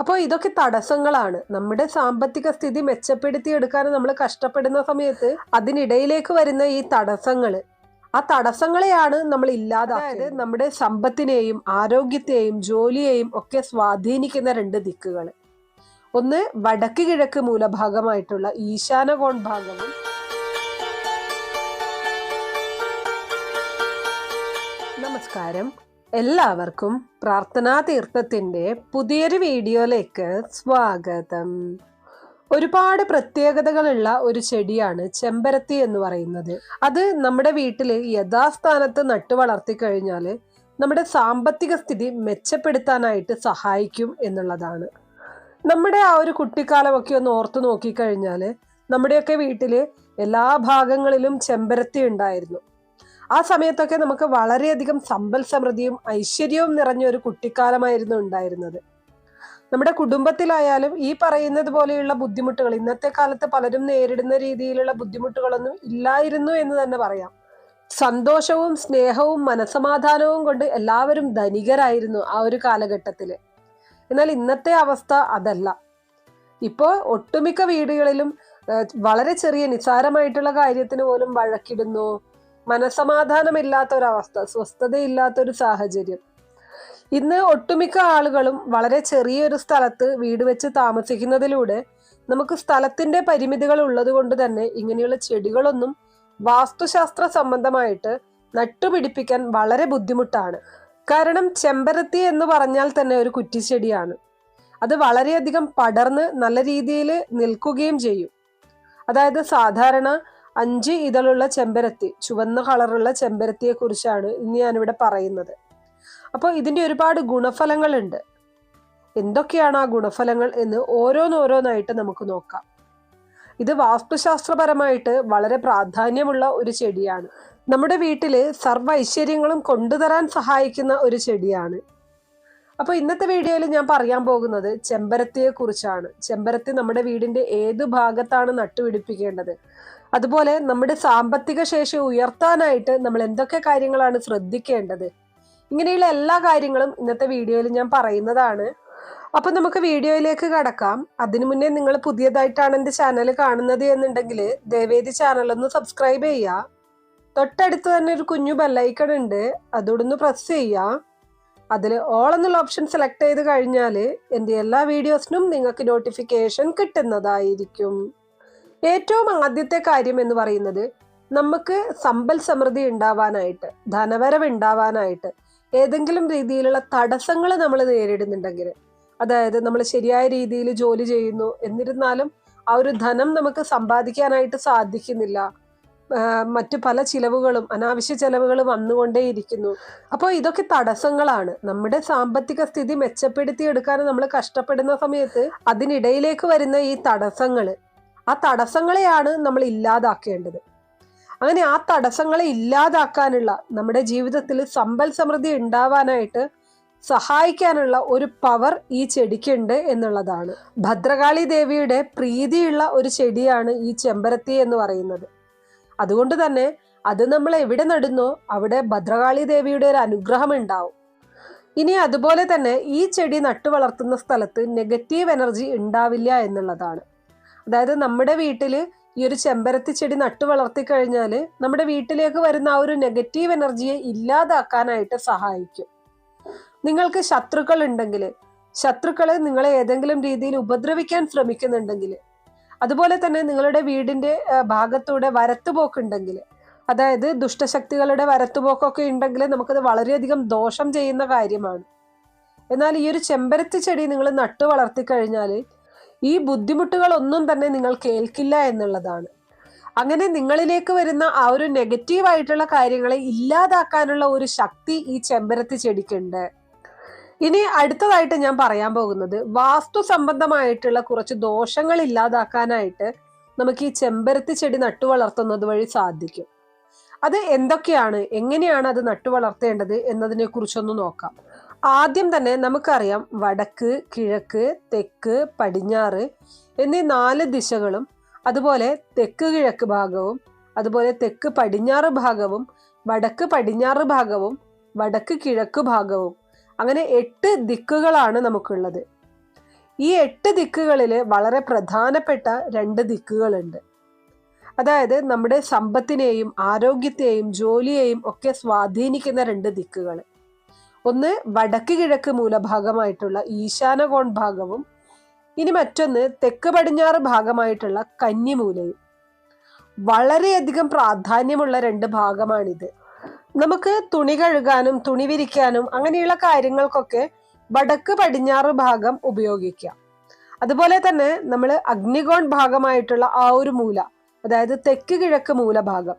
അപ്പോൾ ഇതൊക്കെ തടസ്സങ്ങളാണ്. നമ്മുടെ സാമ്പത്തിക സ്ഥിതി മെച്ചപ്പെടുത്തിയെടുക്കാൻ നമ്മൾ കഷ്ടപ്പെടുന്ന സമയത്ത് അതിനിടയിലേക്ക് വരുന്ന ഈ തടസ്സങ്ങൾ ആ തടസ്സങ്ങളെയാണ് നമ്മൾ ഇല്ലാതായത് നമ്മുടെ സമ്പത്തിനെയും ആരോഗ്യത്തെയും ജോലിയെയും ഒക്കെ സ്വാധീനിക്കുന്ന രണ്ട് ദിക്കുകൾ ഒന്ന് വടക്ക് കിഴക്ക് മൂലഭാഗമായിട്ടുള്ള ഈശാനകോൺ ഭാഗവും നമസ്കാരം. എല്ലാവർക്കും പ്രാർത്ഥനാ തീർത്ഥത്തിന്റെ പുതിയൊരു വീഡിയോയിലേക്ക് സ്വാഗതം. ഒരുപാട് പ്രത്യേകതകളുള്ള ഒരു ചെടിയാണ് ചെമ്പരത്തി എന്ന് പറയുന്നത്. അത് നമ്മുടെ വീട്ടിൽ യഥാസ്ഥാനത്ത് നട്ടു വളർത്തി കഴിഞ്ഞാൽ നമ്മുടെ സാമ്പത്തിക സ്ഥിതി മെച്ചപ്പെടുത്താനായിട്ട് സഹായിക്കും എന്നുള്ളതാണ്. നമ്മുടെ ആ ഒരു കുട്ടിക്കാലമൊക്കെ ഒന്ന് ഓർത്തു നോക്കിക്കഴിഞ്ഞാൽ നമ്മുടെയൊക്കെ വീട്ടിൽ എല്ലാ ഭാഗങ്ങളിലും ചെമ്പരത്തി ഉണ്ടായിരുന്നു. ആ സമയത്തൊക്കെ നമുക്ക് വളരെയധികം സമ്പൽ സമൃദ്ധിയും ഐശ്വര്യവും നിറഞ്ഞ ഒരു കുട്ടിക്കാലമായിരുന്നു ഉണ്ടായിരുന്നത്. നമ്മുടെ കുടുംബത്തിലായാലും ഈ പറയുന്നത് പോലെയുള്ള ബുദ്ധിമുട്ടുകൾ ഇന്നത്തെ കാലത്ത് പലരും നേരിടുന്ന രീതിയിലുള്ള ബുദ്ധിമുട്ടുകളൊന്നും ഇല്ലായിരുന്നു എന്ന് തന്നെ പറയാം. സന്തോഷവും സ്നേഹവും മനസമാധാനവും കൊണ്ട് എല്ലാവരും ധനികരായിരുന്നു ആ ഒരു കാലഘട്ടത്തിൽ എന്നാൽ ഇന്നത്തെ അവസ്ഥ അതല്ല. ഇപ്പോൾ ഒട്ടുമിക്ക വീടുകളിലും വളരെ ചെറിയ നിസ്സാരമായിട്ടുള്ള കാര്യത്തിന് പോലും വഴക്കിടുന്നു മനസമാധാനമില്ലാത്ത ഒരവസ്ഥ സ്വസ്ഥതയില്ലാത്ത ഒരു സാഹചര്യം. ഇന്ന് ഒട്ടുമിക്ക ആളുകളും വളരെ ചെറിയൊരു സ്ഥലത്ത് വീട് വെച്ച് താമസിക്കുന്നതിലൂടെ നമുക്ക് സ്ഥലത്തിന്റെ പരിമിതികൾ ഉള്ളത് കൊണ്ട് തന്നെ ഇങ്ങനെയുള്ള ചെടികളൊന്നും വാസ്തുശാസ്ത്ര സംബന്ധമായിട്ട് നട്ടുപിടിപ്പിക്കാൻ വളരെ ബുദ്ധിമുട്ടാണ്. കാരണം ചെമ്പരത്തി എന്ന് പറഞ്ഞാൽ തന്നെ ഒരു കുറ്റിച്ചെടിയാണ്. അത് വളരെയധികം പടർന്ന് നല്ല രീതിയിൽ നിൽക്കുകയും ചെയ്യും. അതായത് സാധാരണ അഞ്ച് ഇതളുള്ള ചെമ്പരത്തി ചുവന്ന കളറുള്ള ചെമ്പരത്തിയെ കുറിച്ചാണ് ഇന്ന് ഞാനിവിടെ പറയുന്നത്. അപ്പോൾ ഇതിന്റെ ഒരുപാട് ഗുണഫലങ്ങളുണ്ട്. എന്തൊക്കെയാണ് ആ ഗുണഫലങ്ങൾ എന്ന് ഓരോന്നോരോന്നായിട്ട് നമുക്ക് നോക്കാം. ഇത് വാസ്തുശാസ്ത്രപരമായിട്ട് വളരെ പ്രാധാന്യമുള്ള ഒരു ചെടിയാണ്. നമ്മുടെ വീട്ടിൽ സർവ ഐശ്വര്യങ്ങളും കൊണ്ടുതരാൻ സഹായിക്കുന്ന ഒരു ചെടിയാണ്. അപ്പോൾ ഇന്നത്തെ വീഡിയോയിൽ ഞാൻ പറയാൻ പോകുന്നത് ചെമ്പരത്തിയെ കുറിച്ചാണ് ചെമ്പരത്തി നമ്മുടെ വീടിന്റെ ഏത് ഭാഗത്താണ് നട്ടുപിടിപ്പിക്കേണ്ടത്? അതുപോലെ നമ്മുടെ സാമ്പത്തിക ശേഷി ഉയർത്താനായിട്ട് നമ്മൾ എന്തൊക്കെ കാര്യങ്ങളാണ് ശ്രദ്ധിക്കേണ്ടത്? ഇങ്ങനെയുള്ള എല്ലാ കാര്യങ്ങളും ഇന്നത്തെ വീഡിയോയിൽ ഞാൻ പറയുന്നതാണ്. അപ്പം നമുക്ക് വീഡിയോയിലേക്ക് കടക്കാം. അതിനു മുന്നേ നിങ്ങൾ പുതിയതായിട്ടാണ് എന്റെ ചാനൽ കാണുന്നത് എന്നുണ്ടെങ്കിൽ ദേവേദി ചാനൽ ഒന്ന് സബ്സ്ക്രൈബ് ചെയ്യുക. തൊട്ടടുത്ത് തന്നെ ഒരു കുഞ്ഞു ബെല്ലൈക്കൺ ഉണ്ട്. അതോടൊന്ന് പ്രസ് ചെയ്യുക. അതിൽ ഓൾ എന്നുള്ള ഓപ്ഷൻ സെലക്ട് ചെയ്ത് കഴിഞ്ഞാൽ എന്റെ എല്ലാ വീഡിയോസിനും നിങ്ങൾക്ക് നോട്ടിഫിക്കേഷൻ കിട്ടുന്നതായിരിക്കും. ഏറ്റവും ആദ്യത്തെ കാര്യം എന്ന് പറയുന്നത് നമുക്ക് സമ്പൽ സമൃദ്ധി ഉണ്ടാവാനായിട്ട് ധനവരവ് ഉണ്ടാവാനായിട്ട് ഏതെങ്കിലും രീതിയിലുള്ള തടസ്സങ്ങൾ നമ്മൾ നേരിടുന്നുണ്ടെങ്കിൽ അതായത് നമ്മൾ ശരിയായ രീതിയിൽ ജോലി ചെയ്യുന്നു എന്നിരുന്നാലും ആ ഒരു ധനം നമുക്ക് സമ്പാദിക്കാനായിട്ട് സാധിക്കുന്നില്ല. മറ്റ് പല ചിലവുകളും അനാവശ്യ ചെലവുകൾ വന്നുകൊണ്ടേയിരിക്കുന്നു. അപ്പോൾ ഇതൊക്കെ തടസ്സങ്ങളാണ്. നമ്മുടെ സാമ്പത്തിക സ്ഥിതി മെച്ചപ്പെടുത്തിയെടുക്കാൻ നമ്മൾ കഷ്ടപ്പെടുന്ന സമയത്ത് അതിനിടയിലേക്ക് വരുന്ന ഈ തടസ്സങ്ങൾ. ആ തടസ്സങ്ങളെയാണ് നമ്മൾ ഇല്ലാതാക്കേണ്ടത്. അങ്ങനെ ആ തടസ്സങ്ങളെ ഇല്ലാതാക്കാനുള്ള നമ്മുടെ ജീവിതത്തിൽ സമ്പൽ സമൃദ്ധി ഉണ്ടാവാനായിട്ട് സഹായിക്കാനുള്ള ഒരു പവർ ഈ ചെടിക്കുണ്ട് എന്നുള്ളതാണ്. ഭദ്രകാളി ദേവിയുടെ പ്രീതിയുള്ള ഒരു ചെടിയാണ് ഈ ചെമ്പരത്തി എന്ന് പറയുന്നത്. അതുകൊണ്ട് തന്നെ അത് നമ്മൾ എവിടെ നടുന്നോ അവിടെ ഭദ്രകാളി ദേവിയുടെ ഒരു അനുഗ്രഹം ഉണ്ടാവും. ഇനി അതുപോലെ തന്നെ ഈ ചെടി നട്ടു വളർത്തുന്ന സ്ഥലത്ത് നെഗറ്റീവ് എനർജി ഉണ്ടാവില്ല എന്നുള്ളതാണ്. അതായത് നമ്മുടെ വീട്ടിൽ ഈ ഒരു ചെമ്പരത്തി ചെടി നട്ടു വളർത്തി കഴിഞ്ഞാൽ നമ്മുടെ വീട്ടിലേക്ക് വരുന്ന ആ ഒരു നെഗറ്റീവ് എനർജിയെ ഇല്ലാതാക്കാനായിട്ട് സഹായിക്കും. നിങ്ങൾക്ക് ശത്രുക്കൾ ഉണ്ടെങ്കിൽ ശത്രുക്കളെ നിങ്ങളെ ഏതെങ്കിലും രീതിയിൽ ഉപദ്രവിക്കാൻ ശ്രമിക്കുന്നുണ്ടെങ്കിൽ അതുപോലെ തന്നെ നിങ്ങളുടെ വീടിന്റെ ഭാഗത്തൂടെ വരത്തുപോക്കുണ്ടെങ്കിൽ അതായത് ദുഷ്ടശക്തികളുടെ വരത്തുപോക്കൊക്കെ ഉണ്ടെങ്കിൽ നമുക്കത് വളരെയധികം ദോഷം ചെയ്യുന്ന കാര്യമാണ്. എന്നാൽ ഈ ഒരു ചെമ്പരത്തി ചെടി നിങ്ങൾ നട്ടു വളർത്തി കഴിഞ്ഞാൽ ഈ ബുദ്ധിമുട്ടുകളൊന്നും തന്നെ നിങ്ങൾ കേൾക്കില്ല എന്നുള്ളതാണ്. അങ്ങനെ നിങ്ങളിലേക്ക് വരുന്ന ആ ഒരു നെഗറ്റീവ് ആയിട്ടുള്ള കാര്യങ്ങളെ ഇല്ലാതാക്കാനുള്ള ഒരു ശക്തി ഈ ചെമ്പരത്തി ചെടിക്കുണ്ട്. ഇനി അടുത്തതായിട്ട് ഞാൻ പറയാൻ പോകുന്നത് വാസ്തു സംബന്ധമായിട്ടുള്ള കുറച്ച് ദോഷങ്ങൾ ഇല്ലാതാക്കാനായിട്ട് നമുക്ക് ഈ ചെമ്പരത്തി ചെടി നട്ടു വളർത്തുന്നത് വഴി സാധിക്കും. അത് എന്തൊക്കെയാണ്? എങ്ങനെയാണ് അത് നട്ടു വളർത്തേണ്ടത് എന്നതിനെ കുറിച്ചൊന്ന് നോക്കാം. ആദ്യം തന്നെ നമുക്കറിയാം വടക്ക് കിഴക്ക് തെക്ക് പടിഞ്ഞാറ് എന്നീ നാല് ദിശകളും അതുപോലെ തെക്ക് കിഴക്ക് ഭാഗവും അതുപോലെ തെക്ക് പടിഞ്ഞാറ് ഭാഗവും വടക്ക് പടിഞ്ഞാറ് ഭാഗവും വടക്ക് കിഴക്ക് ഭാഗവും. അങ്ങനെ എട്ട് ദിക്കുകളാണ് നമുക്കുള്ളത്. ഈ എട്ട് ദിക്കുകളിൽ വളരെ പ്രധാനപ്പെട്ട രണ്ട് ദിക്കുകളുണ്ട്. അതായത് നമ്മുടെ സമ്പത്തിനെയും ആരോഗ്യത്തെയും ജോലിയെയും ഒക്കെ സ്വാധീനിക്കുന്ന രണ്ട് ദിക്കുകൾ ഒന്ന് വടക്ക് കിഴക്ക് മൂലഭാഗമായിട്ടുള്ള ഈശാനകോൺ ഭാഗവും ഇനി മറ്റൊന്ന് തെക്ക് പടിഞ്ഞാറ് ഭാഗമായിട്ടുള്ള കന്നിമൂലയും. വളരെയധികം പ്രാധാന്യമുള്ള രണ്ട് ഭാഗമാണിത്. നമുക്ക് തുണി കഴുകാനും തുണി വിരിക്കാനും അങ്ങനെയുള്ള കാര്യങ്ങൾക്കൊക്കെ വടക്ക് പടിഞ്ഞാറ് ഭാഗം ഉപയോഗിക്കാം. അതുപോലെ തന്നെ നമ്മൾ അഗ്നികോൺ ഭാഗമായിട്ടുള്ള ആ ഒരു മൂല അതായത് തെക്ക് കിഴക്ക് മൂലഭാഗം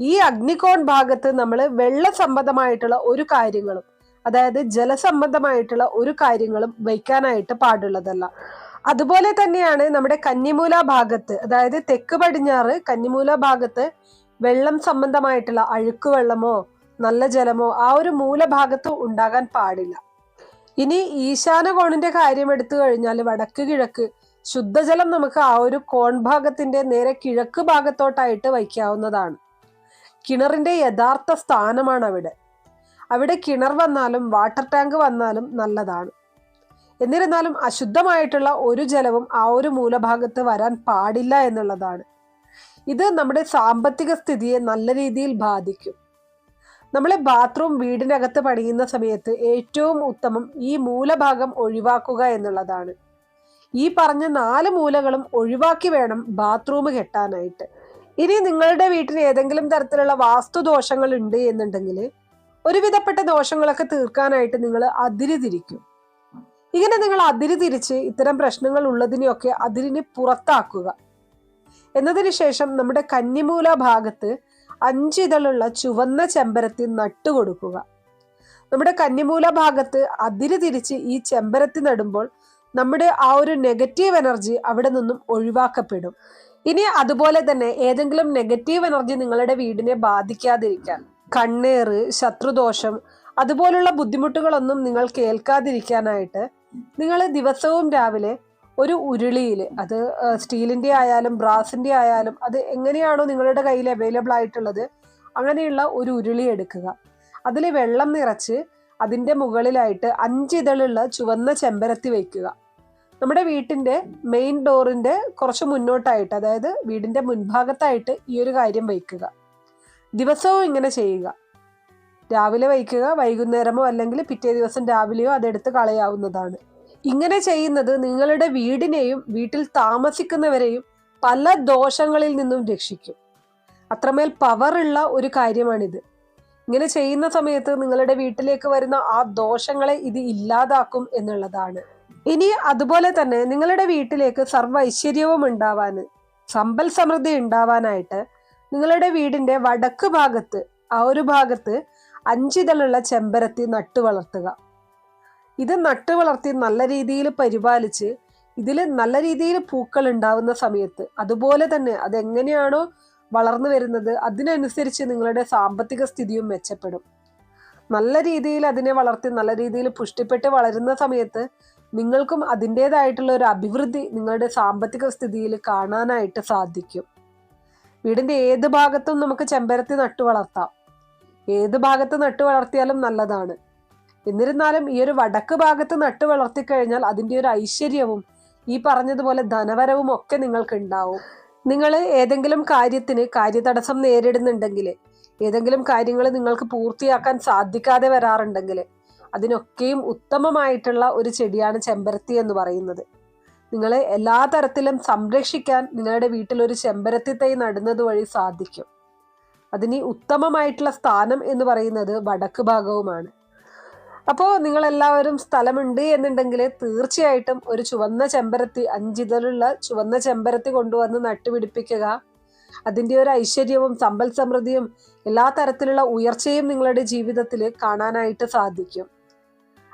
ഈ അഗ്നികോൺ ഭാഗത്ത് നമ്മൾ വെള്ള സംബന്ധമായിട്ടുള്ള ഒരു കാര്യങ്ങളും അതായത് ജലസംബന്ധമായിട്ടുള്ള ഒരു കാര്യങ്ങളും വയ്ക്കാനായിട്ട് പാടുള്ളതല്ല. അതുപോലെ തന്നെയാണ് നമ്മുടെ കന്നിമൂല ഭാഗത്ത് അതായത് തെക്ക് പടിഞ്ഞാറ് കന്നിമൂല ഭാഗത്ത് വെള്ളം സംബന്ധമായിട്ടുള്ള അഴുക്ക് വെള്ളമോ നല്ല ജലമോ ആ ഒരു മൂലഭാഗത്ത് ഉണ്ടാകാൻ പാടില്ല. ഇനി ഈശാന കോണിന്റെ കാര്യം എടുത്തു കഴിഞ്ഞാൽ വടക്ക് കിഴക്ക് ശുദ്ധജലം നമുക്ക് ആ ഒരു കോൺ ഭാഗത്തിന്റെ നേരെ കിഴക്ക് ഭാഗത്തോട്ടായിട്ട് വയ്ക്കാവുന്നതാണ്. കിണറിന്റെ യഥാർത്ഥ സ്ഥാനമാണ് അവിടെ അവിടെ കിണർ വന്നാലും വാട്ടർ ടാങ്ക് വന്നാലും നല്ലതാണ്. എന്നിരുന്നാലും അശുദ്ധമായിട്ടുള്ള ഒരു ജലവും ആ ഒരു മൂലഭാഗത്ത് വരാൻ പാടില്ല എന്നുള്ളതാണ്. ഇത് നമ്മുടെ സാമ്പത്തിക സ്ഥിതിയെ നല്ല രീതിയിൽ ബാധിക്കും. നമ്മളെ ബാത്റൂം വീടിനകത്ത് പണിയുന്ന സമയത്ത് ഏറ്റവും ഉത്തമം ഈ മൂലഭാഗം ഒഴിവാക്കുക എന്നുള്ളതാണ്. ഈ പറഞ്ഞ നാല് മൂലകളും ഒഴിവാക്കി വേണം ബാത്റൂം കെട്ടാനായിട്ട്. ഇനി നിങ്ങളുടെ വീട്ടിൽ ഏതെങ്കിലും തരത്തിലുള്ള വാസ്തുദോഷങ്ങൾ ഉണ്ട് എന്നുണ്ടെങ്കിൽ ഒരുവിധപ്പെട്ട ദോഷങ്ങളൊക്കെ തീർക്കാനായിട്ട് നിങ്ങൾ അതിര് തിരിക്കും. ഇങ്ങനെ നിങ്ങൾ അതിര് തിരിച്ച് ഇത്തരം പ്രശ്നങ്ങൾ ഉള്ളതിനെയൊക്കെ അതിരിനെ പുറത്താക്കുക. എന്നതിന് ശേഷം നമ്മുടെ കന്നിമൂല ഭാഗത്ത് അഞ്ചിതളുള്ള ചുവന്ന ചെമ്പരത്തി നട്ടുകൊടുക്കുക. നമ്മുടെ കന്നിമൂല ഭാഗത്ത് അതിര് തിരിച്ച് ഈ ചെമ്പരത്തി നടുമ്പോൾ നമ്മുടെ ആ ഒരു നെഗറ്റീവ് എനർജി അവിടെ നിന്നും ഒഴിവാക്കപ്പെടും. ഇനി അതുപോലെ തന്നെ ഏതെങ്കിലും നെഗറ്റീവ് എനർജി നിങ്ങളുടെ വീടിനെ ബാധിക്കാതിരിക്കാൻ. കണ്ണേറ് ശത്രുദോഷം അതുപോലുള്ള ബുദ്ധിമുട്ടുകളൊന്നും നിങ്ങൾ കേൾക്കാതിരിക്കാനായിട്ട് നിങ്ങൾ ദിവസവും രാവിലെ ഒരു ഉരുളിയിൽ അത് സ്റ്റീലിന്റെ ആയാലും ബ്രാസിന്റെ ആയാലും അത് എങ്ങനെയാണോ നിങ്ങളുടെ കയ്യിൽ അവൈലബിൾ ആയിട്ടുള്ളത് അങ്ങനെയുള്ള ഒരു ഉരുളി എടുക്കുക. അതിൽ വെള്ളം നിറച്ച് അതിന്റെ മുകളിലായിട്ട് അഞ്ചിതളുള്ള ചുവന്ന ചെമ്പരത്തി വയ്ക്കുക നമ്മുടെ വീട്ടിന്റെ മെയിൻ ഡോറിന്റെ കുറച്ച് മുന്നോട്ടായിട്ട് അതായത് വീടിന്റെ മുൻഭാഗത്തായിട്ട് ഈ ഒരു കാര്യം വയ്ക്കുക ദിവസവും ഇങ്ങനെ ചെയ്യുക. രാവിലെ വയ്ക്കുക വൈകുന്നേരമോ അല്ലെങ്കിൽ പിറ്റേ ദിവസം രാവിലെയോ അതെടുത്ത് കളയാവുന്നതാണ്. ഇങ്ങനെ ചെയ്യുന്നത് നിങ്ങളുടെ വീടിനെയും വീട്ടിൽ താമസിക്കുന്നവരെയും പല ദോഷങ്ങളിൽ നിന്നും രക്ഷിക്കും. അത്രമേൽ പവറുള്ള ഒരു കാര്യമാണിത്. ഇങ്ങനെ ചെയ്യുന്ന സമയത്ത് നിങ്ങളുടെ വീട്ടിലേക്ക് വരുന്ന ആ ദോഷങ്ങളെ ഇത് ഇല്ലാതാക്കും എന്നുള്ളതാണ്. ഇനി അതുപോലെ തന്നെ നിങ്ങളുടെ വീട്ടിലേക്ക് സർവ ഐശ്വര്യവും ഉണ്ടാവാൻ സമ്പൽ സമൃദ്ധി ഉണ്ടാവാനായിട്ട് നിങ്ങളുടെ വീടിന്റെ വടക്ക് ഭാഗത്ത് ആ ഒരു ഭാഗത്ത് അഞ്ചിതളുള്ള ചെമ്പരത്തി നട്ടു വളർത്തുക. ഇത് നട്ടു വളർത്തി നല്ല രീതിയിൽ പരിപാലിച്ച് ഇതിൽ നല്ല രീതിയിൽ പൂക്കൾ ഉണ്ടാവുന്ന സമയത്ത് അതുപോലെ തന്നെ അതെങ്ങനെയാണോ വളർന്നു വരുന്നത് അതിനനുസരിച്ച് നിങ്ങളുടെ സാമ്പത്തിക സ്ഥിതിയും മെച്ചപ്പെടും. നല്ല രീതിയിൽ അതിനെ വളർത്തി നല്ല രീതിയിൽ പുഷ്ടിപ്പെട്ട് വളരുന്ന സമയത്ത് നിങ്ങൾക്കും അതിന്റെതായിട്ടുള്ള ഒരു അഭിവൃദ്ധി നിങ്ങളുടെ സാമ്പത്തിക സ്ഥിതിയിൽ കാണാനായിട്ട് സാധിക്കും. വീടിന്റെ ഏത് ഭാഗത്തും നമുക്ക് ചെമ്പരത്തി നട്ടു വളർത്താം. ഏത് ഭാഗത്ത് നട്ടു വളർത്തിയാലും നല്ലതാണ്. എന്നിരുന്നാലും ഈ ഒരു വടക്ക് ഭാഗത്ത് നട്ടു വളർത്തി കഴിഞ്ഞാൽ അതിന്റെ ഒരു ഐശ്വര്യവും ഈ പറഞ്ഞതുപോലെ ധനവരവും ഒക്കെ നിങ്ങൾക്ക് ഉണ്ടാവും നിങ്ങൾ ഏതെങ്കിലും കാര്യത്തിന് കാര്യതടസ്സം നേരിടുന്നുണ്ടെങ്കിൽ ഏതെങ്കിലും കാര്യങ്ങൾ നിങ്ങൾക്ക് പൂർത്തിയാക്കാൻ സാധിക്കാതെ വരാറുണ്ടെങ്കിൽ അതിനൊക്കെയും ഉത്തമമായിട്ടുള്ള ഒരു ചെടിയാണ് ചെമ്പരത്തി എന്ന് പറയുന്നത്. നിങ്ങൾ എല്ലാ തരത്തിലും സംരക്ഷിക്കാൻ നിങ്ങളുടെ വീട്ടിൽ ഒരു ചെമ്പരത്തി തൈ നടുന്നത് വഴി സാധിക്കും. അതിന് ഉത്തമമായിട്ടുള്ള സ്ഥാനം എന്ന് പറയുന്നത് വടക്ക് ഭാഗവുമാണ്. അപ്പോൾ നിങ്ങളെല്ലാവരും സ്ഥലമുണ്ട് എന്നുണ്ടെങ്കിൽ തീർച്ചയായിട്ടും ഒരു ചുവന്ന ചെമ്പരത്തി അഞ്ചിതലുള്ള ചുവന്ന ചെമ്പരത്തി കൊണ്ടുവന്ന് നട്ടുപിടിപ്പിക്കുക. അതിന്റെ ഒരു ഐശ്വര്യവും സമ്പൽ സമൃദ്ധിയും എല്ലാ തരത്തിലുള്ള ഉയർച്ചയും നിങ്ങളുടെ ജീവിതത്തിൽ കാണാനായിട്ട് സാധിക്കും.